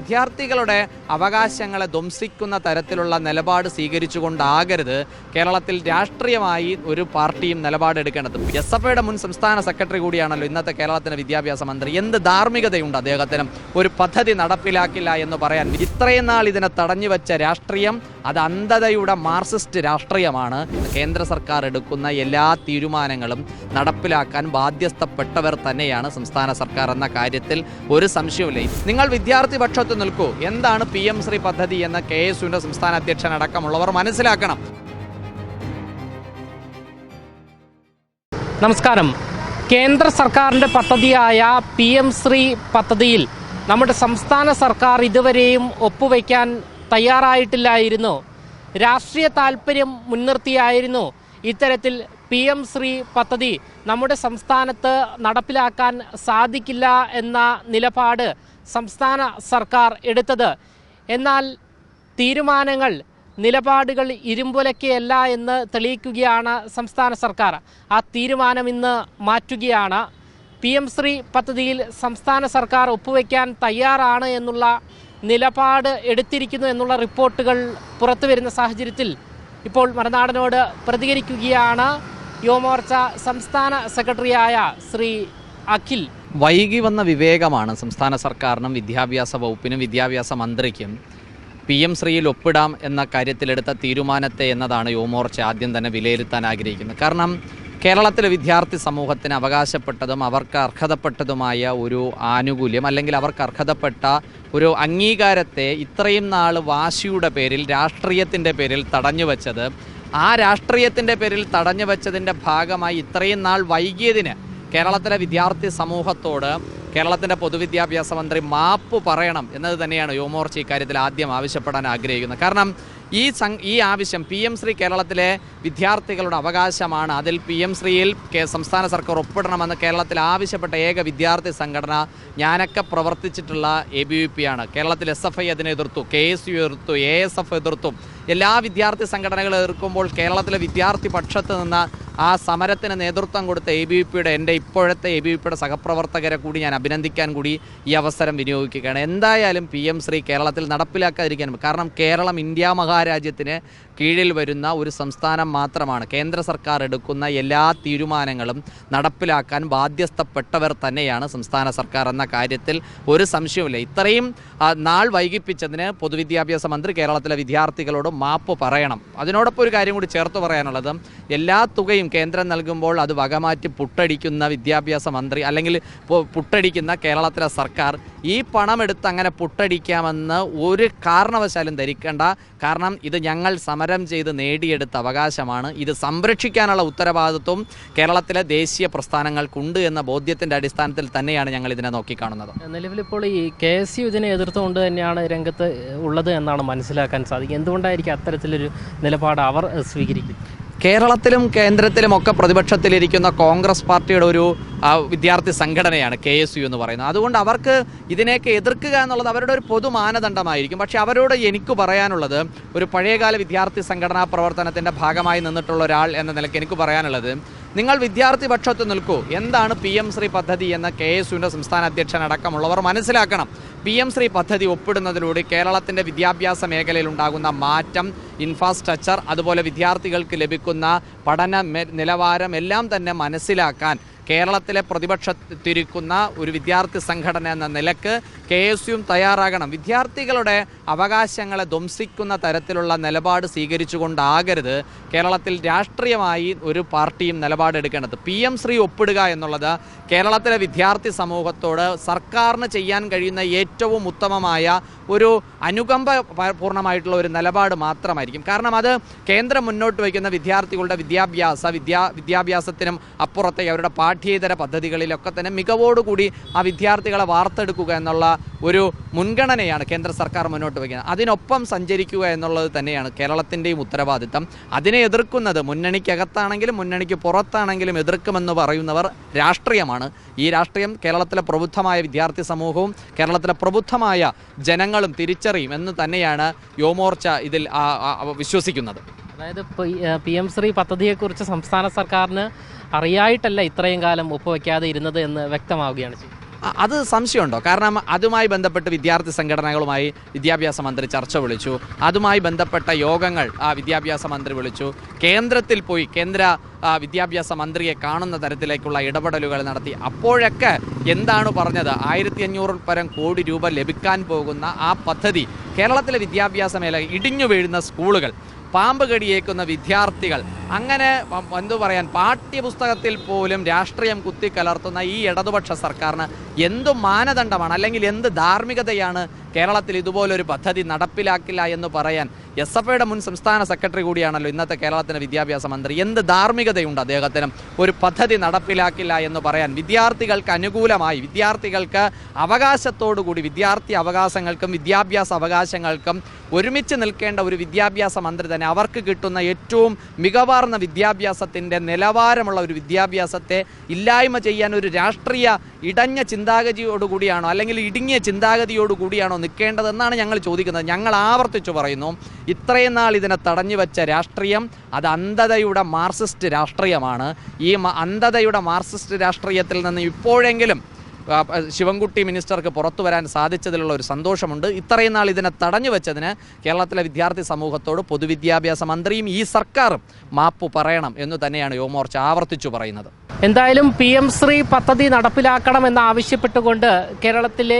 വിദ്യാർത്ഥികളുടെ അവകാശങ്ങളെ ധ്വംസിക്കുന്ന തരത്തിലുള്ള നിലപാട് സ്വീകരിച്ചുകൊണ്ടാകരുത്. കേരളത്തിൽ രാഷ്ട്രീയമായി ഒരു പാർട്ടിയും നിലപാടെടുക്കേണ്ടത്. എസ് എഫ് ഐയുടെ മുൻ സംസ്ഥാന സെക്രട്ടറി കൂടിയാണല്ലോ ഇന്നത്തെ കേരളത്തിലെ വിദ്യാഭ്യാസ മന്ത്രി. എന്ത് ധാർമ്മികതയുണ്ട് അദ്ദേഹത്തിനും? ഒരു പദ്ധതി നടപ്പിലാക്കില്ല എന്ന് പറയാൻ. ഇത്രയും നാൾ ഇതിനെ തടഞ്ഞു വെച്ച രാഷ്ട്രീയം അത് അന്ധതയുടെ മാർക്സിസ്റ്റ് രാഷ്ട്രീയമാണ്. കേന്ദ്ര സർക്കാർ എടുക്കുന്ന എല്ലാ തീരുമാനങ്ങളും നടപ്പിലാക്കാൻ ബാധ്യസ്ഥപ്പെട്ടവർ തന്നെയാണ് സംസ്ഥാന സർക്കാർ എന്ന കാര്യത്തിൽ ഒരു സംശയവുമില്ല. നിങ്ങൾ വിദ്യാർത്ഥി പക്ഷത്ത് നിൽക്കൂ. എന്താണ് പി എം ശ്രീ പദ്ധതി എന്ന കെ എസ് യുവിന്റെ സംസ്ഥാന അധ്യക്ഷൻ അടക്കമുള്ളവർ മനസ്സിലാക്കണം. നമസ്കാരം. കേന്ദ്ര സർക്കാരിന്റെ പദ്ധതിയായ പി എം ശ്രീ പദ്ധതിയിൽ നമ്മുടെ സംസ്ഥാന സർക്കാർ ഇതുവരെയും ഒപ്പുവയ്ക്കാൻ തയ്യാറായിട്ടില്ലായിരുന്നു. രാഷ്ട്രീയ താല്പര്യം മുൻനിർത്തിയായിരുന്നു. ഇത്തരത്തിൽ പി എം ശ്രീ പദ്ധതി നമ്മുടെ സംസ്ഥാനത്ത് നടപ്പിലാക്കാൻ സാധിക്കില്ല എന്ന നിലപാട് സംസ്ഥാന സർക്കാർ എടുത്തത്. എന്നാൽ തീരുമാനങ്ങൾ നിലപാടുകൾ ഇരുമ്പുലക്കയല്ല എന്ന് തെളിയിക്കുകയാണ് സംസ്ഥാന സർക്കാർ. ആ തീരുമാനം ഇന്ന് മാറ്റുകയാണ്. പി എം ശ്രീ പദ്ധതിയിൽ സംസ്ഥാന സർക്കാർ ഒപ്പുവയ്ക്കാൻ തയ്യാറാണ് എന്നുള്ള നിലപാട് എടുത്തിരിക്കുന്നു എന്നുള്ള റിപ്പോർട്ടുകൾ പുറത്തു വരുന്ന സാഹചര്യത്തിൽ ഇപ്പോൾ മറുനാടനോട് പ്രതികരിക്കുകയാണ് യുവമോർച്ച സംസ്ഥാന സെക്രട്ടറിയായ ശ്രീ അഖിൽ. വൈകി വന്ന വിവേകമാണ് സംസ്ഥാന സർക്കാരിനും വിദ്യാഭ്യാസ വകുപ്പിനും വിദ്യാഭ്യാസ മന്ത്രിക്കും പി എം ശ്രീയിൽ ഒപ്പിടാം എന്ന കാര്യത്തിലെടുത്ത തീരുമാനത്തെ എന്നതാണ് യുവമോർച്ച ആദ്യം തന്നെ വിലയിരുത്താൻ ആഗ്രഹിക്കുന്നത്. കാരണം കേരളത്തിലെ വിദ്യാർത്ഥി സമൂഹത്തിന് അവകാശപ്പെട്ടതും അവർക്ക് അർഹതപ്പെട്ടതുമായ ഒരു ആനുകൂല്യം അല്ലെങ്കിൽ അവർക്ക് അർഹതപ്പെട്ട ഒരു അംഗീകാരത്തെ ഇത്രയും നാൾ വാശിയുടെ പേരിൽ രാഷ്ട്രീയത്തിന്റെ പേരിൽ തടഞ്ഞു വച്ചത്. ആ രാഷ്ട്രീയത്തിന്റെ പേരിൽ തടഞ്ഞു വച്ചതിന്റെ ഭാഗമായി ഇത്രയും നാൾ വൈകിയതിന് കേരളത്തിലെ വിദ്യാർത്ഥി സമൂഹത്തോട് കേരളത്തിന്റെ പൊതുവിദ്യാഭ്യാസ മന്ത്രി മാപ്പ് പറയണം എന്നത് തന്നെയാണ് യുവമോർച്ച ഇക്കാര്യത്തിൽ ആദ്യം ആവശ്യപ്പെടാൻ ആഗ്രഹിക്കുന്നത്. കാരണം ഈ ഈ ആവശ്യം പി എം ശ്രീ കേരളത്തിലെ വിദ്യാർത്ഥികളുടെ അവകാശമാണ്. അതിൽ പി എം ശ്രീയിൽ സംസ്ഥാന സർക്കാർ ഒപ്പിടണമെന്ന് കേരളത്തിൽ ആവശ്യപ്പെട്ട ഏക വിദ്യാർത്ഥി സംഘടന ഞാനൊക്കെ പ്രവർത്തിച്ചിട്ടുള്ള എ ബി വി പി ആണ്. കേരളത്തിൽ എസ് എഫ് ഐ അതിനെ എതിർത്തു കെ എസ് യു എതിർത്തു എ എസ് എഫ് എതിർത്തു. എല്ലാ വിദ്യാർത്ഥി സംഘടനകളും എതിർക്കുമ്പോൾ കേരളത്തിലെ വിദ്യാർത്ഥി പക്ഷത്ത് നിന്ന് ആ സമരത്തിന് നേതൃത്വം കൊടുത്ത എ ബി വി പിയുടെ എന്റെ ഇപ്പോഴത്തെ എ ബി വി പിയുടെ സഹപ്രവർത്തകരെ കൂടി ഞാൻ അഭിനന്ദിക്കാൻ കൂടി ഈ അവസരം വിനിയോഗിക്കുകയാണ്. എന്തായാലും പി എം ശ്രീ കേരളത്തിൽ നടപ്പിലാക്കാതിരിക്കാൻ കാരണം കേരളം ഇന്ത്യ മഹാരാജ്യത്തിന് കീഴിൽ വരുന്ന ഒരു സംസ്ഥാനം മാത്രമാണ്. കേന്ദ്ര സർക്കാർ എടുക്കുന്ന എല്ലാ തീരുമാനങ്ങളും നടപ്പിലാക്കാൻ ബാധ്യസ്ഥപ്പെട്ടവർ തന്നെയാണ് സംസ്ഥാന സർക്കാർ എന്ന കാര്യത്തിൽ ഒരു സംശയവുമില്ല. ഇത്രയും നാൾ വൈകിപ്പിച്ചതിന് പൊതുവിദ്യാഭ്യാസ മന്ത്രി കേരളത്തിലെ വിദ്യാർത്ഥികളോട് മാപ്പ് പറയണം. അതിനോടൊപ്പം ഒരു കാര്യം കൂടി ചേർത്ത് പറയാനുള്ളത്. എല്ലാ തുകയും കേന്ദ്രം നൽകുമ്പോൾ അത് വകമാറ്റി പുട്ടടിക്കുന്ന വിദ്യാഭ്യാസ മന്ത്രി അല്ലെങ്കിൽ പുട്ടടിക്കുന്ന കേരളത്തിലെ സർക്കാർ ഈ പണമെടുത്ത് അങ്ങനെ പുട്ടടിക്കാമെന്ന് ഒരു കാരണവശാലും ധരിക്കേണ്ട. കാരണം ഇത് ഞങ്ങൾ സമരം ചെയ്ത് നേടിയെടുത്ത അവകാശമാണ്. ഇത് സംരക്ഷിക്കാനുള്ള ഉത്തരവാദിത്വം കേരളത്തിലെ ദേശീയ പ്രസ്ഥാനങ്ങൾക്കുണ്ട് എന്ന ബോധ്യത്തിന്റെ അടിസ്ഥാനത്തിൽ തന്നെയാണ് ഞങ്ങൾ ഇതിനെ നോക്കിക്കാണുന്നത്. നിലവിലിപ്പോൾ ഈ കെ എസ് യു ഇതിനെ എതിർത്തുകൊണ്ട് തന്നെയാണ് രംഗത്ത് ഉള്ളത് എന്നാണ് മനസ്സിലാക്കാൻ സാധിക്കുക എന്തുകൊണ്ടായിരിക്കും അത്തരത്തിലൊരു നിലപാട് അവർ സ്വീകരിക്കുന്നത് കേരളത്തിലും കേന്ദ്രത്തിലും ഒക്കെ പ്രതിപക്ഷത്തിലിരിക്കുന്ന കോൺഗ്രസ് പാർട്ടിയുടെ ഒരു വിദ്യാർത്ഥി സംഘടനയാണ് കെ എസ് യു എന്ന് പറയുന്നത്. അതുകൊണ്ട് അവർക്ക് ഇതിനെയൊക്കെ എതിർക്കുക എന്നുള്ളത് അവരുടെ ഒരു പൊതു മാനദണ്ഡമായിരിക്കും. പക്ഷേ അവരോട് എനിക്ക് പറയാനുള്ളത് ഒരു പഴയകാല വിദ്യാർത്ഥി സംഘടനാ പ്രവർത്തനത്തിന്റെ ഭാഗമായി നിന്നിട്ടുള്ള ഒരാൾ എന്ന നിലയ്ക്ക് എനിക്ക് പറയാനുള്ളത് നിങ്ങൾ വിദ്യാർത്ഥി പക്ഷത്ത് നിൽക്കൂ. എന്താണ് പി എം ശ്രീ പദ്ധതി എന്ന കെ എസ് യുവിന്റെ സംസ്ഥാന അധ്യക്ഷൻ അടക്കമുള്ളവർ മനസ്സിലാക്കണം. പി എം ശ്രീ പദ്ധതി ഒപ്പിടുന്നതിലൂടെ കേരളത്തിന്റെ വിദ്യാഭ്യാസ മേഖലയിൽ ഉണ്ടാകുന്ന മാറ്റം ഇൻഫ്രാസ്ട്രക്ചർ അതുപോലെ വിദ്യാർത്ഥികൾക്ക് ലഭിക്കുന്ന പഠന നിലവാരം എല്ലാം തന്നെ മനസ്സിലാക്കാൻ കേരളത്തിലെ പ്രതിപക്ഷത്തിരിക്കുന്ന ഒരു വിദ്യാർത്ഥി സംഘടന എന്ന നിലയ്ക്ക് കെ എസ് യുവും തയ്യാറാകണം. വിദ്യാർത്ഥികളുടെ അവകാശങ്ങളെ ധ്വംസിക്കുന്ന തരത്തിലുള്ള നിലപാട് സ്വീകരിച്ചുകൊണ്ടാകരുത്. കേരളത്തിൽ രാഷ്ട്രീയമായി ഒരു പാർട്ടിയും നിലപാടെടുക്കേണ്ടത്. പി എം ശ്രീ ഒപ്പിടുക എന്നുള്ളത് കേരളത്തിലെ വിദ്യാർത്ഥി സമൂഹത്തോട് സർക്കാരിന് ചെയ്യാൻ കഴിയുന്ന ഏറ്റവും ഉത്തമമായ ഒരു അനുകമ്പ പൂർണമായിട്ടുള്ള ഒരു നിലപാട് മാത്രമായിരിക്കും. കാരണം അത് കേന്ദ്രം മുന്നോട്ട് വയ്ക്കുന്ന വിദ്യാർത്ഥികളുടെ വിദ്യാഭ്യാസ വിദ്യാ വിദ്യാഭ്യാസത്തിനും അപ്പുറത്തേക്ക് അവരുടെ പാഠ്യേതര പദ്ധതികളിലൊക്കെ തന്നെ മികവോടുകൂടി ആ വിദ്യാർത്ഥികളെ വാർത്തെടുക്കുക എന്നുള്ള ഒരു മുൻഗണനയാണ് കേന്ദ്ര സർക്കാർ മുന്നോട്ട് വയ്ക്കുന്നത്. അതിനൊപ്പം സഞ്ചരിക്കുക എന്നുള്ളത് തന്നെയാണ് കേരളത്തിന്റെയും ഉത്തരവാദിത്തം. അതിനെ എതിർക്കുന്നത് മുന്നണിക്കകത്താണെങ്കിലും മുന്നണിക്ക് പുറത്താണെങ്കിലും എതിർക്കുമെന്ന് പറയുന്നവർ രാഷ്ട്രീയമാണ്. ഈ രാഷ്ട്രീയം കേരളത്തിലെ പ്രബുദ്ധമായ വിദ്യാർത്ഥി സമൂഹവും കേരളത്തിലെ പ്രബുദ്ധമായ ജനങ്ങളും തിരിച്ചറിയും എന്ന് തന്നെയാണ് യുവമോർച്ച ഇതിൽ വിശ്വസിക്കുന്നത്. അതായത് പി എം ശ്രീ പദ്ധതിയെക്കുറിച്ച് സംസ്ഥാന സർക്കാരിന് അറിയായിട്ടല്ല ഇത്രയും കാലം ഒപ്പുവെക്കാതെ ഇരുന്നത് എന്ന് വ്യക്തമാവുകയാണ് ചെയ്യുന്നത് അത് സംശയമുണ്ടോ? കാരണം അതുമായി ബന്ധപ്പെട്ട് വിദ്യാർത്ഥി സംഘടനകളുമായി വിദ്യാഭ്യാസ മന്ത്രി ചർച്ച വിളിച്ചു. അതുമായി ബന്ധപ്പെട്ട യോഗങ്ങൾ ആ വിദ്യാഭ്യാസ മന്ത്രി വിളിച്ചു. കേന്ദ്രത്തിൽ പോയി കേന്ദ്ര വിദ്യാഭ്യാസ മന്ത്രിയെ കാണുന്ന തരത്തിലേക്കുള്ള ഇടപെടലുകൾ നടത്തി. അപ്പോഴൊക്കെ എന്താണ് പറഞ്ഞത്? ആയിരത്തി അഞ്ഞൂറിൽ പരം കോടി രൂപ ലഭിക്കാൻ പോകുന്ന ആ പദ്ധതി കേരളത്തിലെ വിദ്യാഭ്യാസ മേഖല ഇടിഞ്ഞു വീഴുന്ന സ്കൂളുകൾ. പാമ്പ് കടിയേക്കുന്ന വിദ്യാർത്ഥികൾ. അങ്ങനെ എന്തു പറയാൻ പാഠ്യപുസ്തകത്തിൽ പോലും രാഷ്ട്രീയം കുത്തിക്കലർത്തുന്ന ഈ ഇടതുപക്ഷ സർക്കാരിന് എന്ത് മാനദണ്ഡമാണ്? അല്ലെങ്കിൽ എന്ത് ധാർമ്മികതയാണ് കേരളത്തിൽ ഇതുപോലൊരു പദ്ധതി നടപ്പിലാക്കില്ല എന്ന് പറയാൻ എസ് എഫ് ഐയുടെ മുൻ സംസ്ഥാന സെക്രട്ടറി കൂടിയാണല്ലോ ഇന്നത്തെ കേരളത്തിന്റെ വിദ്യാഭ്യാസ മന്ത്രി. എന്ത് ധാർമ്മികതയുണ്ട് അദ്ദേഹത്തിന്? ഒരു പദ്ധതി നടപ്പിലാക്കില്ല എന്ന് പറയാൻ വിദ്യാർത്ഥികൾക്ക് അനുകൂലമായി വിദ്യാർത്ഥികൾക്ക് അവകാശത്തോടു കൂടി വിദ്യാർത്ഥി അവകാശങ്ങൾക്കും വിദ്യാഭ്യാസ അവകാശങ്ങൾക്കും ഒരുമിച്ച് നിൽക്കേണ്ട ഒരു വിദ്യാഭ്യാസ മന്ത്രി തന്നെ അവർക്ക് കിട്ടുന്ന ഏറ്റവും മികവാർന്ന വിദ്യാഭ്യാസത്തിന്റെ നിലവാരമുള്ള ഒരു വിദ്യാഭ്യാസത്തെ ഇല്ലായ്മ ചെയ്യാൻ ഒരു രാഷ്ട്രീയ ഇടഞ്ഞ ചിന്താഗതിയോടുകൂടിയാണോ അല്ലെങ്കിൽ ഇടുങ്ങിയ ചിന്താഗതിയോടുകൂടിയാണോ നിൽക്കേണ്ടതെന്നാണ് ഞങ്ങൾ ചോദിക്കുന്നത്. ഞങ്ങൾ ആവർത്തിച്ചു പറയുന്നു ഇത്രയും നാൾ ഇതിനെ തടഞ്ഞു വെച്ച രാഷ്ട്രീയം അത് അന്ധതയുടെ മാർസിസ്റ്റ് രാഷ്ട്രീയമാണ്. ഈ അന്ധതയുടെ മാർസിസ്റ്റ് രാഷ്ട്രീയത്തിൽ നിന്ന് ഇപ്പോഴെങ്കിലും ശിവൻകുട്ടി മിനിസ്റ്റർക്ക് പുറത്തു വരാൻ സാധിച്ചതിലുള്ള ഒരു സന്തോഷമുണ്ട്. ഇത്രയും നാൾ ഇതിനെ തടഞ്ഞു വെച്ചതിന് കേരളത്തിലെ വിദ്യാർത്ഥി സമൂഹത്തോട് പൊതുവിദ്യാഭ്യാസ മന്ത്രിയും ഈ സർക്കാരും മാപ്പ് പറയണം എന്ന് തന്നെയാണ് യുവമോർച്ച ആവർത്തിച്ചു പറയുന്നത്. എന്തായാലും പി എം ശ്രീ പദ്ധതി നടപ്പിലാക്കണമെന്ന് ആവശ്യപ്പെട്ടുകൊണ്ട് കേരളത്തിലെ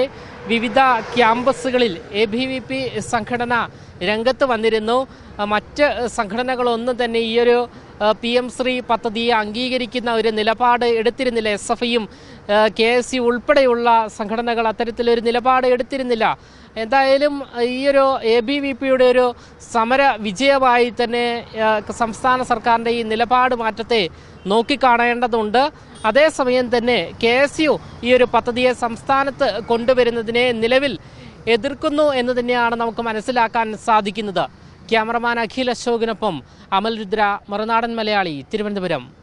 വിവിധ ക്യാമ്പസുകളിൽ എ ബി വി പി സംഘടന രംഗത്ത് വന്നിരുന്നു. മറ്റ് സംഘടനകളൊന്നും തന്നെ ഈയൊരു പി എം ശ്രീ പദ്ധതിയെ അംഗീകരിക്കുന്ന ഒരു നിലപാട് എടുത്തിരുന്നില്ല. എസ് എഫ് ഐയും കെ എസ് സി ഉൾപ്പെടെയുള്ള സംഘടനകൾ അത്തരത്തിലൊരു നിലപാട് എടുത്തിരുന്നില്ല. എന്തായാലും ഈയൊരു എ ബി വി പിയുടെ ഒരു സമര വിജയമായി തന്നെ സംസ്ഥാന സർക്കാരിന്റെ ഈ നിലപാട് മാറ്റത്തെ നോക്കിക്കാണേണ്ടതുണ്ട്. അതേസമയം തന്നെ കെ എസ് യു ഈ ഒരു പദ്ധതിയെ സംസ്ഥാനത്ത് കൊണ്ടുവരുന്നതിനെ നിലവിൽ എതിർക്കുന്നു എന്ന് തന്നെയാണ് നമുക്ക് മനസ്സിലാക്കാൻ സാധിക്കുന്നത്. ക്യാമറമാൻ അഖിൽ അശോകിനൊപ്പം അമൽ രുദ്ര മറുനാടൻ മലയാളി തിരുവനന്തപുരം.